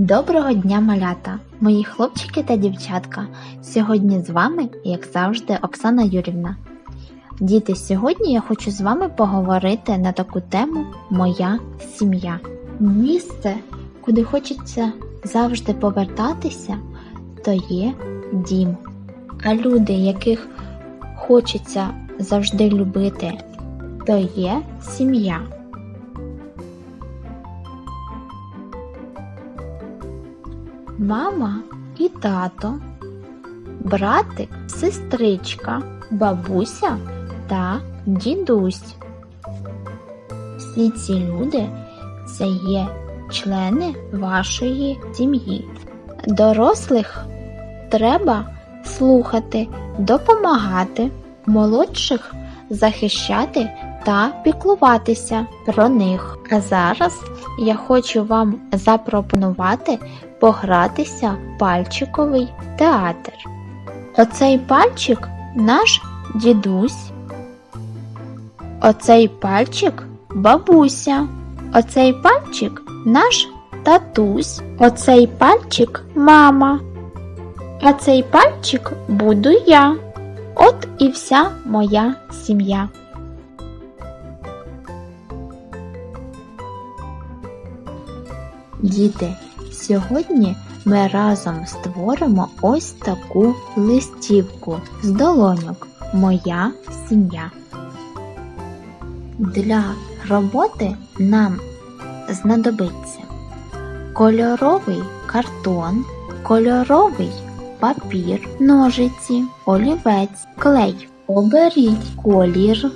Доброго дня, малята, мої хлопчики та дівчатка. Сьогодні з вами, як завжди, Оксана Юрівна. Діти, сьогодні я хочу з вами поговорити на таку тему Моя сім'я. Місце, куди хочеться завжди повертатися, то є дім. А люди, яких хочеться завжди любити, то є сім'я. Мама і тато, братик, сестричка, бабуся та дідусь. Всі ці люди це є члени вашої сім'ї. Дорослих треба слухати, допомагати, молодших захищати та піклуватися про них. А зараз я хочу вам запропонувати погратися в пальчиковий театр. Оцей пальчик наш дідусь. Оцей пальчик бабуся. Оцей пальчик наш татусь. Оцей пальчик мама. А цей пальчик буду я. От і вся моя сім'я. Діти, сьогодні ми разом створимо ось таку листівку з долоньок Моя сім'я. Для роботи нам знадобиться кольоровий картон, кольоровий папір, ножиці, олівець, клей. Оберіть колір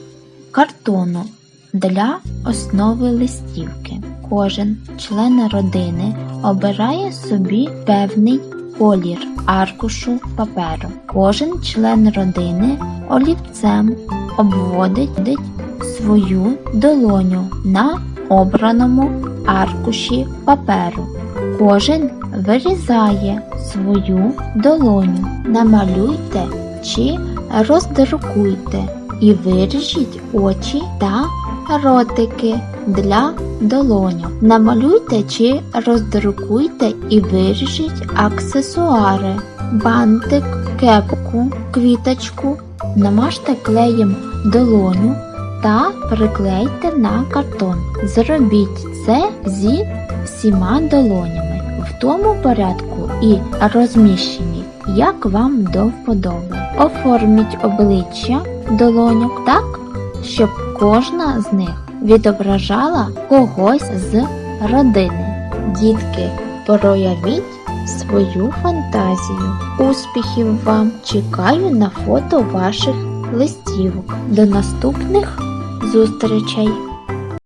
картону для основи листівки. Кожен член родини обирає собі певний колір аркушу паперу. Кожен член родини олівцем обводить свою долоню на обраному аркуші паперу. Кожен вирізає свою долоню. Намалюйте чи роздрукуйте і виріжіть очі та ротики для долоню. Намалюйте чи роздрукуйте і виріжіть аксесуари, бантик, кепку, квіточку, намажте клеєм долоню та приклейте на картон. Зробіть це зі всіма долонями в тому порядку і розміщенні, як вам до вподоби. Оформіть обличчя долоньок так, щоб кожна з них відображала когось з родини. Дітки, проявіть свою фантазію. Успіхів вам! Чекаю на фото ваших листівок. До наступних зустрічей!